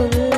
ফুল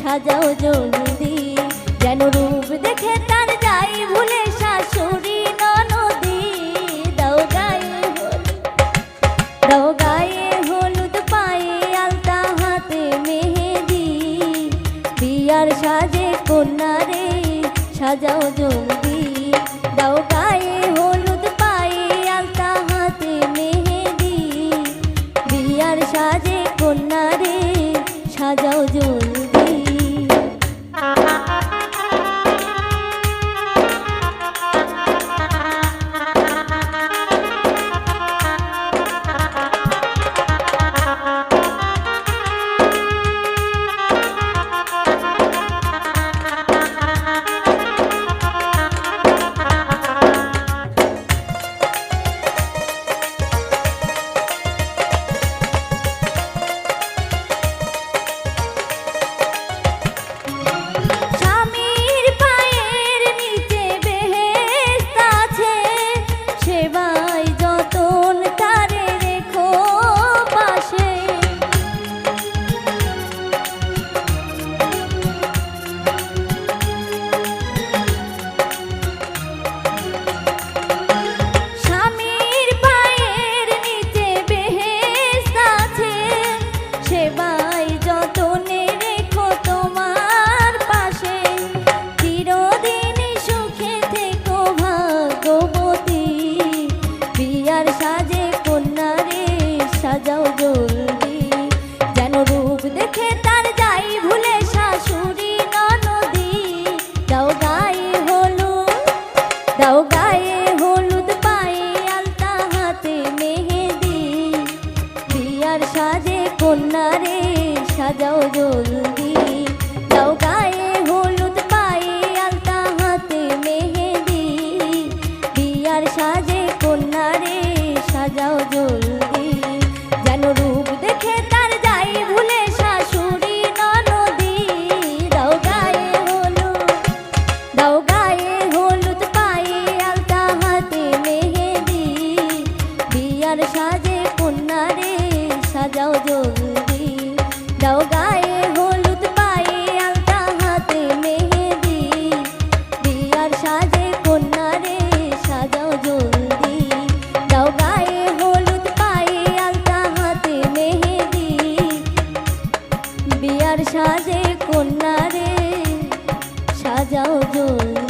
সাজাও জলদি যেন রূপ দেখে তার যাই ভুলে শাশুড়ি ননদি। দাও গায়ে দাও গায়ে হলুদ পায়ে আলতা হাতে মেহেদি। বিয়ার সাজে কন্যা রে সাজাও জলদি দাও গায়ে বিয়ার সাজে কন্যা রে সাজাও জলদি। যেন রূপ দেখে তার যাই ভুলে শাশুড়ি ননদি। দাও গায়ে হলুদ, দাও গায়ে হলুদ পায়ে আলতা হাতে মেহেদি। বিয়ার সাজে কন্যা রে সাজাও জলদি। সাজে কন্যা সাজাও জলদি দাও গায়ে হলুদ পায়ে, আলতা হাতে মেহেদি। বিয়ার সাজে কন্যা সাজাও জলদি দাও গায়ে হলুদ পায়ে, আলতা হাতে মেহেদি। বিয়ার সাজে কন্যা রে সাজাও জলদি